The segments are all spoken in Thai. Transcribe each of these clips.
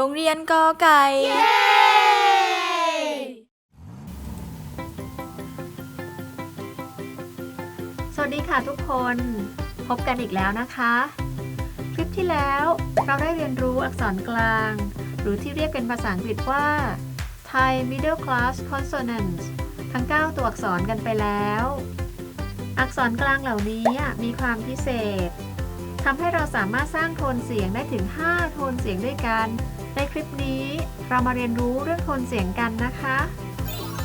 รงเรียนกอไก่ สวัสดีค่ะทุกคน พบกันอีกแล้วนะคะ คลิปที่แล้วเราได้เรียนรู้อักษรกลาง หรือที่เรียกเป็นภาษาอังกฤษว่า Thai Middle Class Consonants ทั้ง 9 ตัวอักษรกันไปแล้ว อักษรกลางเหล่านี้มีความพิเศษทำให้เราสามารถสร้างโทนเสียงได้ถึง 5 โทนเสียงด้วยกัน ในคลิปนี้เรามาเรียนรู้เรื่องโทนเสียงกันนะคะ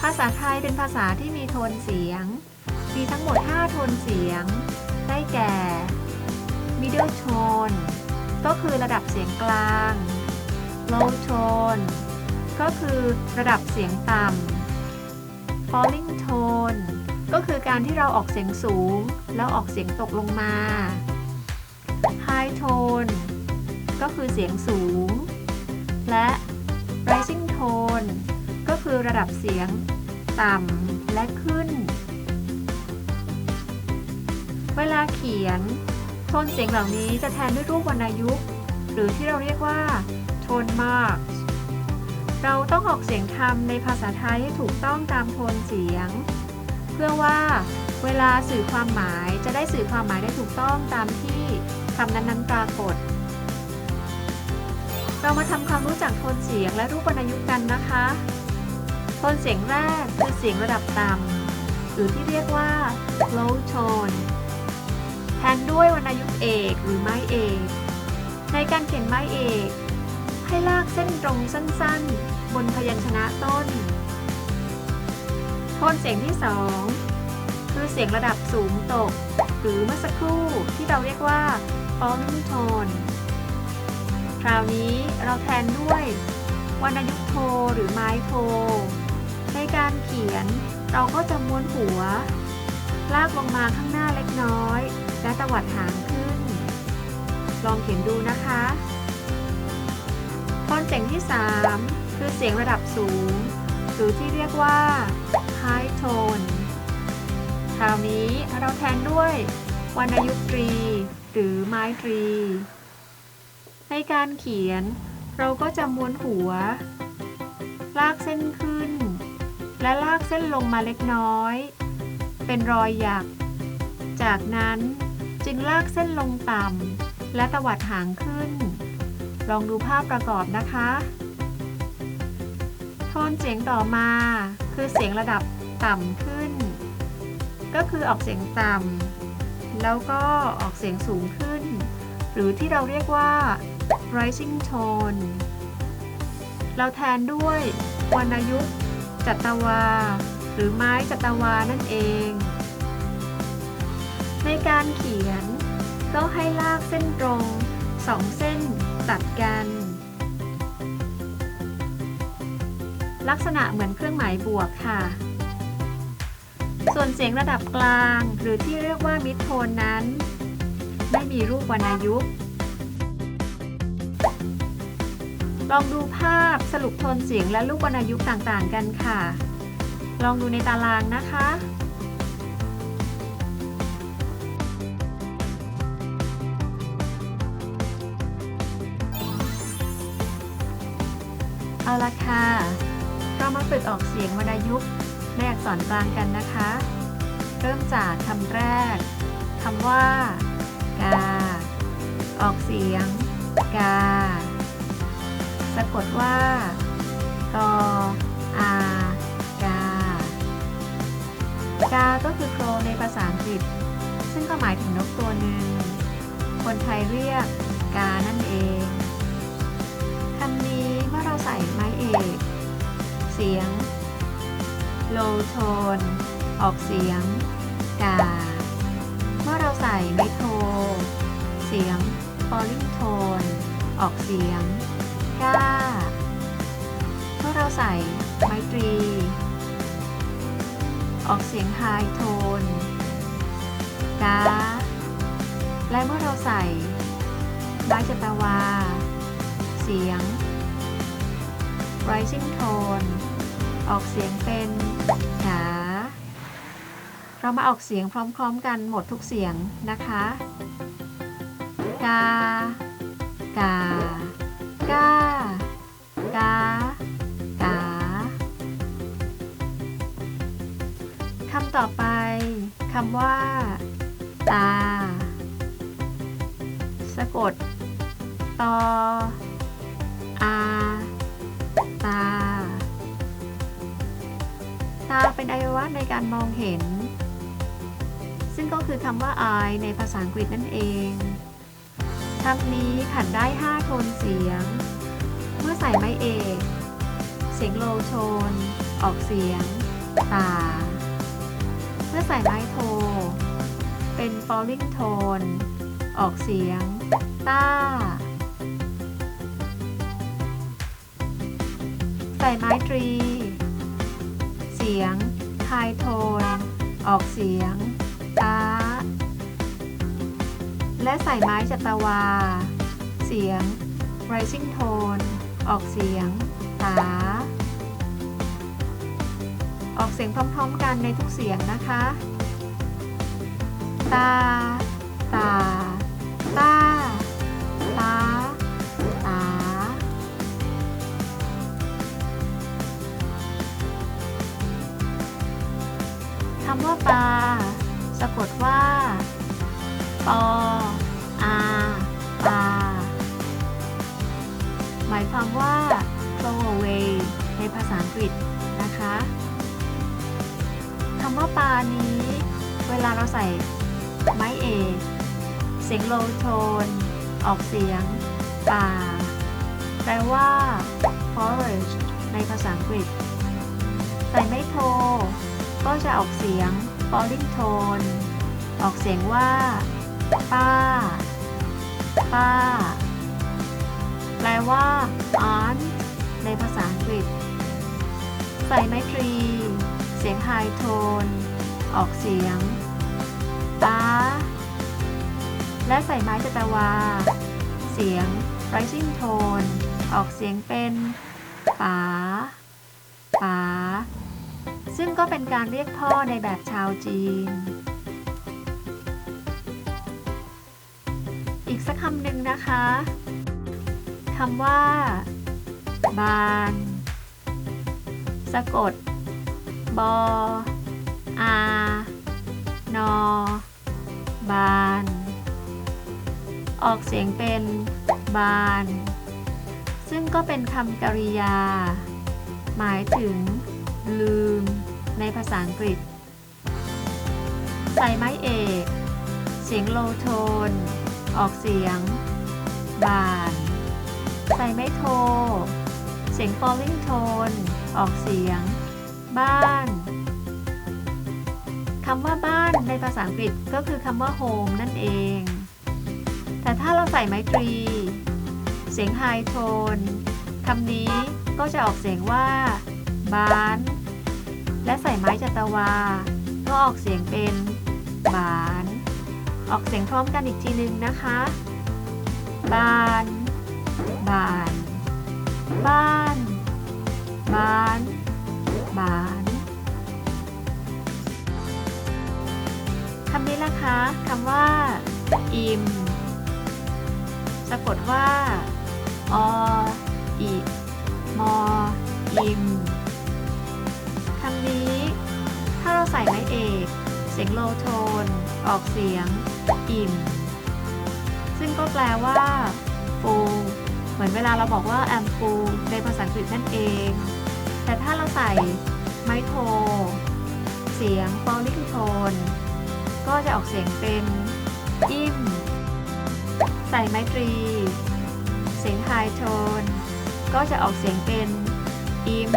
ภาษาไทยเป็นภาษาที่มีโทนเสียง มีทั้งหมด 5 โทนเสียง ได้แก่ middle tone ก็คือระดับเสียงกลาง low tone ก็คือระดับเสียงต่ำ falling tone ก็คือการที่เราออกเสียงสูง แล้วออกเสียงตกลงมา high tone ก็คือเสียงสูง และ rising tone ก็คือระดับเสียงต่ำและขึ้น เวลาเขียน โทนเสียงเหล่านี้จะแทนด้วยรูปวรรณยุกต์ หรือที่เราเรียกว่า โทนมาร์กเราต้องออกเสียงคำในภาษาไทยให้ถูกต้องตามโทนเสียง เพื่อว่าเวลาสื่อความหมายจะได้สื่อความหมายได้ถูกต้องตามที่คำนั้นๆปรากฏ เรามาทำความรู้จักโทนเสียงและรูปวรรณยุกต์กันนะคะ โทนเสียงแรกคือเสียงระดับต่ำหรือที่เรียกว่า low tone แทนด้วยวรรณยุกต์เอกหรือไม้เอก ในการเขียนไม้เอก ให้ลากเส้นตรงสั้นๆ บนพยัญชนะต้น โทนเสียงที่สองคือเสียงระดับสูงตก หรือเมื่อสักครู่ที่เราเรียกว่า falling tone คราวนี้เราแทนด้วยวรรณยุกโทหรือไม้โท ในการเขียนเราก็จะม้วนหัว ลากลงมาข้างหน้าเล็กน้อย และตวัดหางขึ้น ลองเขียนดูนะคะโทนเสียงที่ 3 คือเสียงระดับสูง หรือที่เรียกว่า high tone คราวนี้เราแทนด้วยวรรณยุกต์ตรี หรือไม้ตรี ในการเขียน เราก็จะม้วนหัว ลากเส้นขึ้น และลากเส้นลงมาเล็กน้อย เป็นรอยหยัก จากนั้นจึงลากเส้นลงต่ำและตวัดหางขึ้น ลองดูภาพประกอบนะคะ โทนเสียงต่อมาคือเสียงระดับต่ำขึ้น ก็คือออกเสียงต่ำแล้วก็ออกเสียงสูงขึ้น หรือที่เราเรียกว่า rising tone เราแทนด้วยวรรณยุกต์จัตวา หรือไม้จัตวานั่นเอง ในการเขียน ก็ให้ลากเส้นตรงสองเส้นตัดกัน ลักษณะเหมือนเครื่องหมายบวกค่ะ ส่วนเสียงระดับกลางหรือที่เรียกว่ามิดโทนนั้น ไม่มีรูปวรรณยุกต์ ลองดูภาพสรุปโทนเสียงและรูปวรรณยุกต์ต่างๆ กันค่ะ ลองดูในตารางนะคะเอาละค่ะเรามาฝึกออกเสียงวรรณยุกต์ในอักษรกลางกันนะคะ เริ่มจากคำแรกคำว่า กา ออกเสียง กาะกดว่า กอากากา ก็คือโครในภาษาอังกฤษ ซึ่งก็หมายถึงนกตัวหนึ่ง คนไทยเรียกกานั่นเองคำนี้เมื่อเราใส่ไม้เอก เสียง low tone ออกเสียง กา เมื่อเราใส่ไม้โท เสียง falling tone ออกเสียง ก้า เมื่อเราใส่ไมตรี ออกเสียง high tone กาและเมื่อเราใส่ไม้จตวาเสียง rising tone ออกเสียงเป็นกาเรามาออกเสียงพร้อมๆกันหมดทุกเสียงนะคะ กา กากา ต่อไปคำว่า ตา สะกด ตอ อา ตา ตาเป็นอวัยวะในการมองเห็น ซึ่งก็คือคำว่า eye ในภาษาอังกฤษนั่นเองคำนี้ขันได้ 5 โทนเสียง เมื่อใส่ไม้เอก เสียงโลโทนออกเสียง ตา เมื่อใส่ไม้โท เป็น falling tone ออกเสียง ต้าใส่ไม้ตรี เสียง high tone ออกเสียง ต้า และใส่ไม้จัตวา เสียง rising tone ออกเสียง สียงพร้อม ๆ กันในทุกเสียงนะคะ ตา ตา ตา ตา ตา คำว่าปลาสะกดว่า ปอ อาปาหมายความว่า flow away ในภาษาอังกฤษนะคะำว่าปานี้ เวลาเราใส่ไม้เอกเสียงโลโทน ออกเสียงป่า แปลว่า forest ในภาษาอังกฤษ ใส่ไม้โท ก็จะออกเสียง falling tone ออกเสียงว่า ป้า ป้า แปลว่า aunt ในภาษาอังกฤษ ใส่ไม้ตรี เสียง high tone ออกเสียงป้าและใส่ไม้จตวา เสียง rising tone ออกเสียงเป็นป๋าป๋าซึ่งก็เป็นการเรียกพ่อในแบบชาวจีน อีกสักคำหนึ่งนะคะคำว่า บาน สะกด บออา นอ บาน ออกเสียงเป็นบาน ซึ่งก็เป็นคำกริยา หมายถึง ลืม ในภาษาอังกฤษ ใส่ไม้เอก เสียงโลโทน ออกเสียง บาน ใส่ไม้โท เสียง falling tone ออกเสียง บ้านคำว่าบ้านในภาษาอังกฤษก็คือคำว่า home นั่นเอง แต่ถ้าเราใส่ไม้ตรี เสียง high tone คำนี้ก็จะออกเสียงว่าบ้าน และใส่ไม้จัตวา ก็ออกเสียงเป็นบาน ออกเสียงพร้อมกันอีกทีนึงนะคะบ้าน บ้านบ้าน คำว่า อิม สะกดว่า ออิมออิมคำนี้ ถ้าเราใส่ไม้เอก เสียงโลโทน ออกเสียง อิ่ม ซึ่งก็แปลว่า full เหมือนเวลาเราบอกว่า am full ในภาษาอังกฤษนั่นเอง แต่ถ้าเราใส่ไม้โท เสียง falling tone ก็จะออกเสียงเป็นอิ่ม ใส่ไม้ตรี เสียง high tone ก็จะออกเสียงเป็นอิม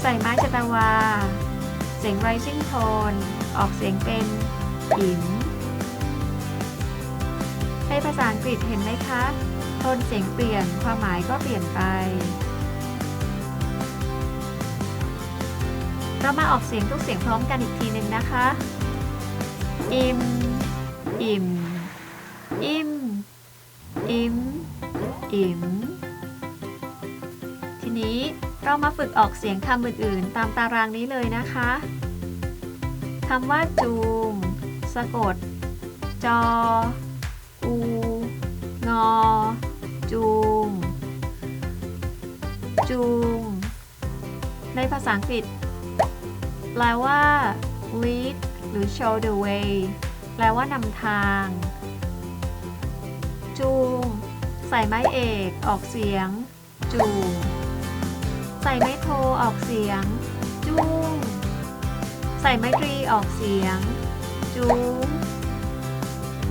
ใส่ไม้จตวา เสียง rising tone ออกเสียงเป็นอิมในภาษาอังกฤษเห็นไหมคะ โทนเสียงเปลี่ยนความหมายก็เปลี่ยนไป เรามาออกเสียงทุกเสียงพร้อมกันอีกทีหนึ่งนะคะ อิ่ม อิ่ม อิ่ม อิ่ม อิ่ม ทีนี้เรามาฝึกออกเสียงคำอื่นๆ ตามตารางนี้เลยนะคะคำว่าจูง สะกด จอ อู งอ จูง จูง ในภาษาอังกฤษแปลว่า lead หรือ show the way แปลว่านำทาง จูง ใส่ไม้เอกออกเสียง จูง ใส่ไม้โทออกเสียง จูง ใส่ไม้ตรีออกเสียง จูง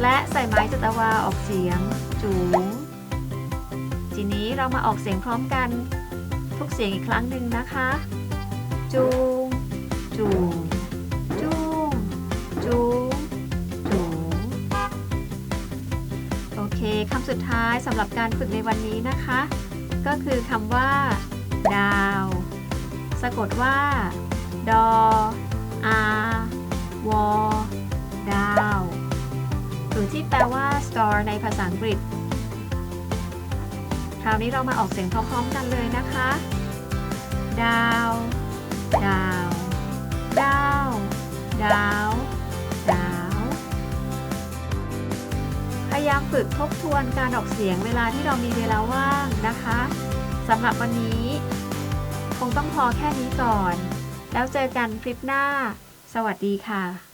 และใส่ไม้จัตวาออกเสียง จูง ทีนี้เรามาออกเสียงพร้อมกัน ทุกเสียงอีกครั้งหนึ่งนะคะ จูง จูงจูง จูงจูโอเคคำสุดท้ายสำหรับการฝึกในวันนี้นะคะ ก็คือคำว่า ดาว สะกดว่า ดออาวอดาวหรือที่แปลว่า star ในภาษาอังกฤษ คราวนี้เรามาออกเสียงพร้อมๆกันเลยนะคะ ดาวามฝึกทบทวนการออกเสียงเวลาที่เรามีเวลาว่างนะคะสำหรับวันนี้ คงต้องพอแค่นี้ก่อน แล้วเจอกันคลิปหน้า สวัสดีค่ะ